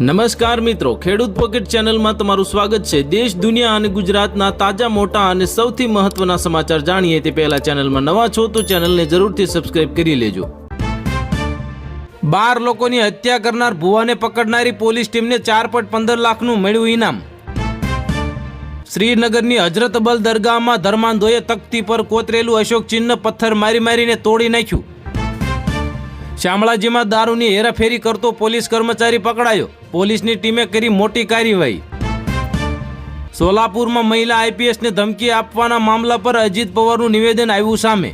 નમસ્કાર મિત્રો, ખેડૂત પોકેટ ચેનલમાં તમારું સ્વાગત છે. દેશ, દુનિયા અને ગુજરાતના તાજા, મોટા અને સૌથી મહત્વના સમાચાર જાણીએ તે પહેલા ચેનલમાં નવા છો તો ચેનલને જરૂરથી સબસ્ક્રાઇબ કરી લેજો. બાર લોકોની હત્યા કરનાર ભુવાને પકડનારી પોલીસ ટીમને ચાર પોઈન્ટ પંદર લાખનું મળ્યું ઇનામ. શ્રીનગરની હજરતબલ દરગાહમાં ધર્માંધોએ તકતી પર કોતરેલું અશોક ચિહ્ન પથ્થર મારી મારીને તોડી નાખ્યું. શામળાજીમાં દારૂની હેરાફેરી કરતો પોલીસ કર્મચારી પકડાયો. પોલીસની ટીમે કરી મોટી કાર્યવાહી. સોલાપુરમાં મહિલા આઈપીએસને ધમકી આપવાના મામલા પર અજીત પવારનું નિવેદન આવ્યું સામે.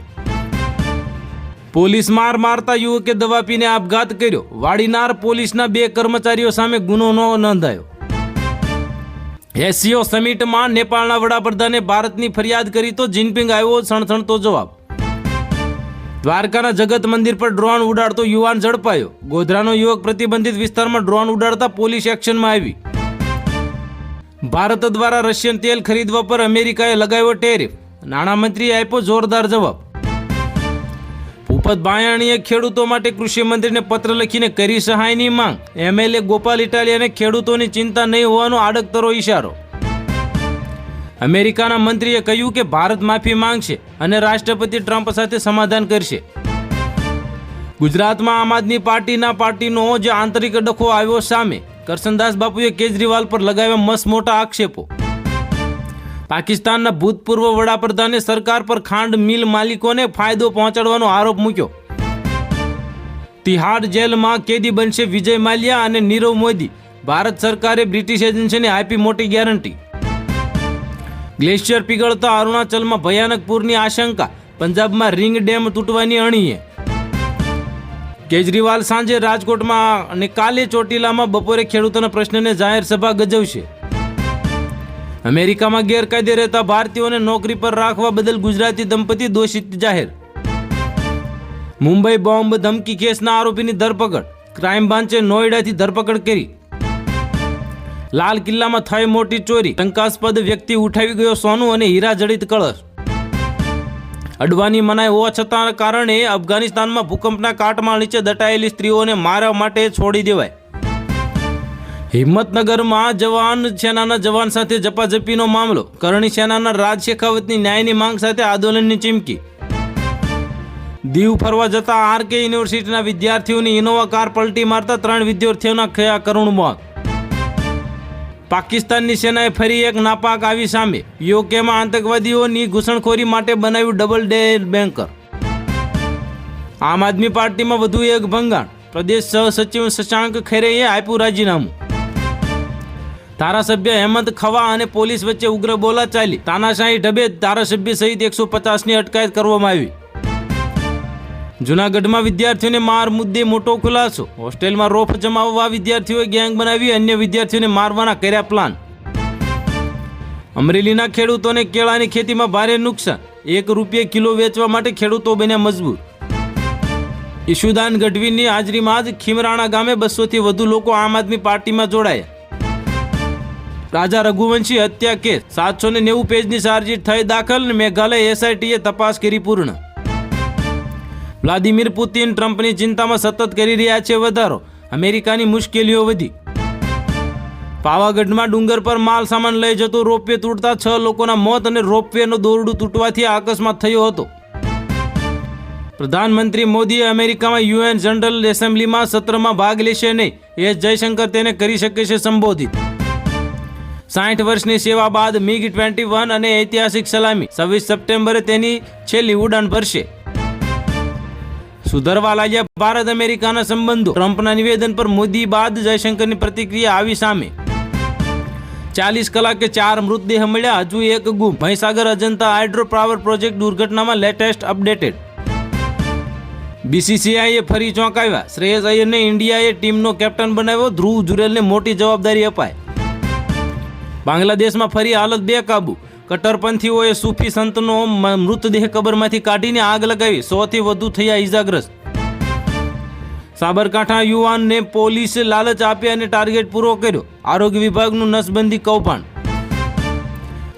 પોલીસ માર મારતા યુવકે દવા પીને આપઘાત કર્યો. વાડીનાર પોલીસના બે કર્મચારીઓ સામે ગુનો નોંધાયો. એસસીઓ સમિટમાં નેપાળના વડાપ્રધાને ભારતની ફરિયાદ કરી તો જિનપિંગ આવ્યો, સણસણતો જવાબ. દ્વારકાના જગત મંદિર પર ડ્રોન ઉડાડતો યુવાન ઝડપાયો. ગોધરાનો યુવક પ્રતિબંધિત વિસ્તારમાં ડ્રોન ઉડાડતા પોલીસ એક્શનમાં આવી. ભારત દ્વારા રશિયન તેલ ખરીદવા પર અમેરિકાએ લગાવ્યો ટેરિફ. નાણામંત્રીએ આપ્યો જોરદાર જવાબ. ભૂપત બાયાણીએ ખેડૂતો માટે કૃષિ મંત્રીને પત્ર લખીને કરી સહાયની માંગ. એમએલએ ગોપાલ ઇટાલિયાને ખેડૂતોની ચિંતા નહીં હોવાનો આડકતરો ઇશારો અમેરિકાના મંત્રીએ કહ્યું કે ભારત માફી માંગશે અને રાષ્ટ્રપતિ ટ્રમ્પ સાથે સમાધાન કરશે. ગુજરાતમાં આમ આદમી પાર્ટીના પાર્ટીનો જે આંતરિક ડખો આવ્યો સામે, કરશનદાસ બાપુએ કેજરીવાલ પર લગાવ્યા મસ્ત મોટા આક્ષેપો. પાકિસ્તાનના ભૂતપૂર્વ વડાપ્રધાને સરકાર પર ખાંડ મિલ માલિકોને ફાયદો પહોંચાડવાનો આરોપ મૂક્યો. તિહાડ જેલમાં કેદી બનશે વિજય માલ્યા અને નીરવ મોદી. ભારત સરકારે બ્રિટિશ એજન્સીને આપી મોટી ગેરંટી. ગ્લેશિયર પીગળતા અરુણાચલમાં ભયાનક પૂરની આશંકા. પંજાબમાં રિંગ ડેમ તૂટવાની અણીએ. કેજરીવાલ સાંજે રાજકોટમાં અને કાલે ચોટીલામાં બપોરે ખેડૂતોના પ્રશ્નને જાહેર સભા ગજવશે. અમેરિકામાં ગેરકાયદે રહેતા ભારતીયોને નોકરી પર રાખવા બદલ ગુજરાતી દંપતી દોષિત જાહેર. મુંબઈ બોમ્બ ધમકી કેસના આરોપીની ધરપકડ. ક્રાઇમ બ્રાન્ચે નોઈડાથી ધરપકડ કરી. લાલ કિલ્લામાં થઈ મોટી ચોરી. શંકાસ્પદ વ્યક્તિ ઉઠાવી ગયો સોનું અને હીરા જડિત કળશ. અડવાની મનાઈ હોવા છતાં કારણે અફઘાનિસ્તાનમાં ભૂકંપના કાટમાં નીચે દટાયેલી સ્ત્રીઓને મારવા માટે છોડી દેવાય. હિંમતનગરમાં જવાન, સેનાના જવાન સાથે જપાજપીનો મામલો. કરણી સેનાના રાજ શેખાવતની ન્યાયની માંગ સાથે આંદોલનની ચીમકી. દીવ ફરવા જતા આરકે યુનિવર્સિટીના વિદ્યાર્થીઓની ઇનોવા કાર પલટી મારતા ત્રણ વિદ્યાર્થીઓના કરુણ મોત. પાકિસ્તાનની સેનાએ ફરી એક નાપાક આવી સામે યુકેમાં આતંકવાદીઓની ઘૂસણખોરી માટે બનાવ્યું ડબલ ડેર બેન્કર. આમ આદમી પાર્ટીમાં વધુ એક ભંગાણ. પ્રદેશ સહસચિવ શશાંક ખેરેએ આપ્યું રાજીનામું. ધારાસભ્ય હેમંત ખવા અને પોલીસ વચ્ચે ઉગ્ર બોલા ચાલી તાનાશાહી ઢબે ધારાસભ્ય સહિત એકસો પચાસની અટકાયત કરવામાં આવી. જુનાગઢમાં વિદ્યાર્થીઓને માર મુદ્દે મોટો ખુલાસો. હોસ્ટેલમાં રોફ જમાવવા વિદ્યાર્થીઓએ ગેંગ બનાવી અન્ય વિદ્યાર્થીઓને મારવાના કર્યા પ્લાન. અમરેલીના ખેડૂતોને કેળાની ખેતીમાં ભારે નુકસાન. એક રૂપિયે કિલો વેચવા માટે ખેડૂતો બન્યા મજબૂર. ઈશુદાન ગઢવીની હાજરીમાં જ ખીમરાણા ગામે બસોથી વધુ લોકો આમ આદમી પાર્ટીમાં જોડાયા. રાજા રઘુવંશી હત્યા કેસ. સાતસો નેવું પેજની ચાર્જશીટ થઈ દાખલ મેઘાલય એસઆઈટીએ તપાસ કરી પૂર્ણ. વ્લાદિમીર પુતિન ટ્રમ્પની ચિંતામાં સતત કરી રહ્યા છે વધારો. અમેરિકાની મુશ્કેલીઓ વધી. પાવાગઢમાં ડુંગર પર માલ સામાન લઈ જતો રોપવે તૂટતા છ લોકોના મોત અને રોપવેનું દોરડું તૂટવાથી આ અકસ્માત થયો હતો. પ્રધાનમંત્રી મોદીએ અમેરિકામાં યુએન જનરલ એસેમ્બલીમાં સત્રમાં ભાગ લેશે નહીં. એસ જયશંકર તેને કરી શકે છે સંબોધિત. સાઠ વર્ષની સેવા બાદ મિગ ટ્વેન્ટી વન અને ઐતિહાસિક સલામી. છવ્વીસ સપ્ટેમ્બરે તેની છેલ્લી ઉડાન ભરશે. સુધરવા લાગ્યા ભારત અમેરિકાના સંબંધો. ટ્રમ્પના નિવેદન પર મોદી બાદ જયશંકરની પ્રતિક્રિયા આવી સામે. ચાલીસ કલાકે ચાર મૃતદેહ મળ્યા, હજુ એક ગુમ. Mahisagar Ajanta hydro power project દુર્ઘટનામાં લેટેસ્ટ અપડેટેડ. બીસીસીઆઈએ ફરી ચોંકાવ્યા. શ્રેયસ અય્યરને ઇન્ડિયાએ ટીમનો કેપ્ટન બનાવ્યો. ધ્રુવ જુરેલને મોટી જવાબદારી અપાય બાંગ્લાદેશમાં ફરી હાલત બેકાબુ. કટ્ટરપંથીઓએ સૂફી સંતનો મૃતદેહ કબરમાંથી કાઢીને આગ લગાવી, સોથી વધુ થયા ઈજાગ્રસ્ત. સાબરકાંઠા યુવાનને પોલીસે લાલચ આપી અને ટાર્ગેટ પૂરો કર્યો. આરોગ્ય વિભાગનું નસબંધી કૌભાંડ.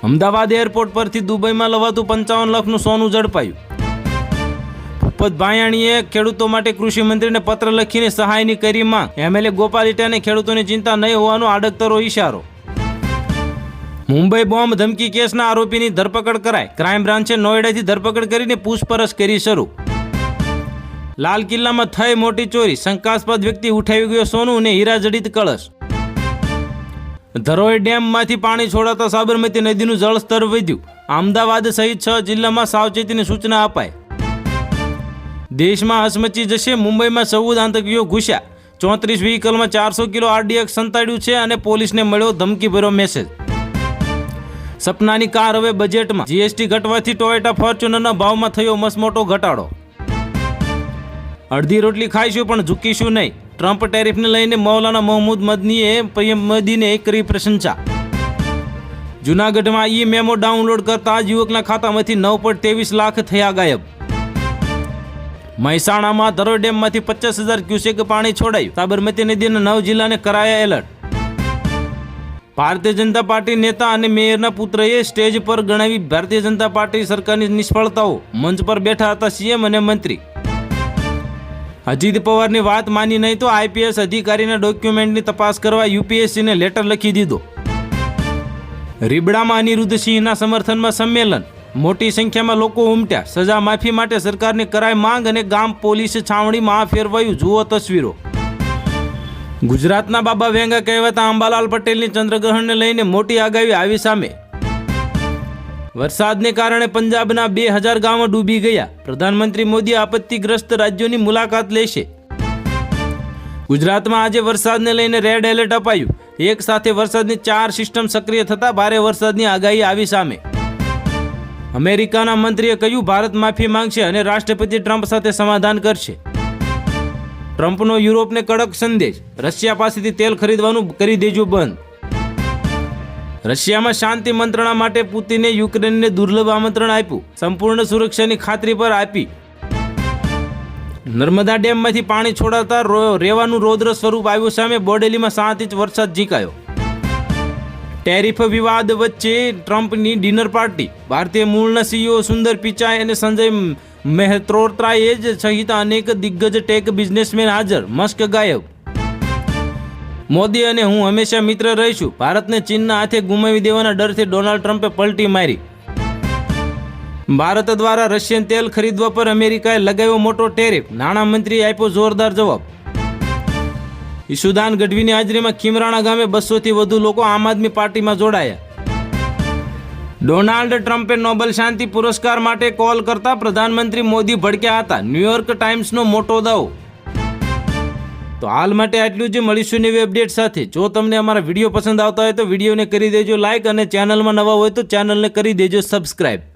અમદાવાદ એરપોર્ટ પરથી દુબઈમાં લવાતું પંચાવન લાખનું સોનું ઝડપાયું. ભૂપત ભાયાણીએ ખેડૂતો માટે કૃષિ મંત્રીને પત્ર લખીને સહાયની કરી માંગ. એમએલએ ગોપાલ ઇટાને ખેડૂતોની ચિંતા નહીં હોવાનો આડકતરો ઇશારો મુંબઈ બોમ્બ ધમકી કેસના આરોપીની ધરપકડ કરાય ક્રાઇમ બ્રાન્ચે નોઈડાથી ધરપકડ કરીને પૂછપરછ કરી શરૂ. લાલ કિલ્લામાં થઈ મોટી ચોરી. શંકાસ્પદ વ્યક્તિ ઉઠાવી ગયો સોનું અને હીરા જડિત કળશ. ધરોઈ ડેમમાંથી પાણી છોડાતા સાબરમતી નદીનું જળસ્તર વધ્યું. અમદાવાદ સહિત છ જિલ્લામાં સાવચેતીની સૂચના અપાઈ. દેશમાં હસમચી જશે, મુંબઈમાં ચૌદ આતંકીઓ ઘૂસ્યા. ચોત્રીસ વ્હીકલમાં ચારસો કિલો આરડીએક્સ સંતાડ્યું છે અને પોલીસને મળ્યો ધમકીભર્યો મેસેજ. સપનાની કાર હવે બજેટમાં જીએસટી ઘટવાથી ટોયોટા ફોર્ચ્યુનરના ભાવમાં થયો મસમોટો ઘટાડો. અડધી રોટલી ખાઈશું પણ ઝૂકીશું નહીં. ટ્રમ્પ ટેરિફને લઈને મૌલાના મોહમ્મદ મદનીએ પીએમ મોદીને કરી પ્રશંસા. જુનાગઢમાં ઈ મેમો ડાઉનલોડ કરતા યુવકના ખાતામાંથી નવ પોઈન્ટ ત્રેવીસ લાખ થયા ગાયબ. મહેસાણામાં ધરોઈ ડેમમાંથી પચાસ હજાર ક્યુસેક પાણી છોડાયું. સાબરમતી નદીના નવ જિલ્લાને કરાયા એલર્ટ. ભારતીય જનતા પાર્ટી નેતા અને મેયરના પુત્રએ સ્ટેજ પર ગણાવી ભારતીય જનતા પાર્ટી સરકારની નિષ્ફળતાઓ મંચ પર બેઠા હતા સીએમ અને મંત્રી. અજીત પવારની વાત માની નહીં તો આઈપીએસ અધિકારીના ડોક્યુમેન્ટની તપાસ કરવા યુપીએસસીને લેટર લખી દીધો. રીબડામાં અનિરુદ્ધસિંહના સમર્થનમાં સંમેલન. મોટી સંખ્યામાં લોકો ઉમટ્યા. સજા માફી માટે સરકારની કરાય માંગ અને ગામ પોલીસ છાવણીમાં ફેરવાયું. જુઓ તસવીરો. ગુજરાતના બાબા વેંગા કહેવાતા અંબાલાલ પટેલની ચંદ્રગ્રહણને લઈને મોટી આગાહી આવી સામે. વરસાદને કારણે પંજાબના બે હજાર ગામો ડૂબી ગયા. પ્રધાનમંત્રી મોદી આપત્તિગ્રસ્ત રાજ્યોની મુલાકાત લેશે. ગુજરાતમાં આજે વરસાદને લઈને રેડ એલર્ટ અપાયું. એક સાથે વરસાદની ચાર સિસ્ટમ સક્રિય થતા ભારે વરસાદની આગાહી આવી સામે. અમેરિકાના મંત્રીએ કહ્યું, ભારત માફી માંગશે અને રાષ્ટ્રપતિ ટ્રમ્પ સાથે સમાધાન કરશે. ટ્રમ્પનો યુરોપને કડક સંદેશ. રશિયા પાસેથી તેલ ખરીદવાનું કરી દેજો બંધ. રશિયામાં શાંતિ મંત્રણા માટે પુતિને યુક્રેનને દુર્લભ આમંત્રણ આપ્યું. સંપૂર્ણ સુરક્ષાની ખાતરી પર આપી. નર્મદા ડેમમાંથી પાણી છોડાતા રેવાનું રૌદ્ર સ્વરૂપ આવ્યું સામે બોડેલીમાં સાત ઇંચ વરસાદ ઝીકાયો. ટેરિફ વિવાદ વચ્ચે ટ્રમ્પની ડિનર પાર્ટી. ભારતીય મૂળના સીઈઓ સુંદર પિચાઈ અને સંજય મહેત્રોત્રાએ જ સહિત અનેક દિગ્ગજ ટેક બિઝનેસમેન હાજર. મસ્ક ગાયબ. મોદી અને હું હંમેશા મિત્ર રહીશું. ભારતને ચીનના હાથે ગુમાવી દેવાના ડરથી ડોનાલ્ડ ટ્રમ્પે પલટી મારી. ભારત દ્વારા રશિયન તેલ ખરીદવા પર અમેરિકાએ લગાવ્યો મોટો ટેરિફ. નાણામંત્રીએ આપ્યો જોરદાર જવાબ. ઈશુદાન ગઢવીની હાજરીમાં ખીમરાણા ગામે બસોથી વધુ લોકો આમ આદમી પાર્ટીમાં જોડાયા. ડોનાલ્ડ ટ્રમ્પે નોબેલ શાંતિ પુરસ્કાર માટે કોલ કરતા પ્રધાનમંત્રી મોદી ભડક્યા હતા. ન્યૂયોર્ક ટાઈમ્સનો મોટો દાવો. તો હાલ માટે આટલું જ. મળીશું નવી અપડેટ સાથે. જો તમને અમારા વીડિયો પસંદ આવતા હોય તો વિડીયોને કરી દેજો લાઇક અને ચેનલમાં નવા હોય તો ચેનલને કરી દેજો સબસ્ક્રાઈબ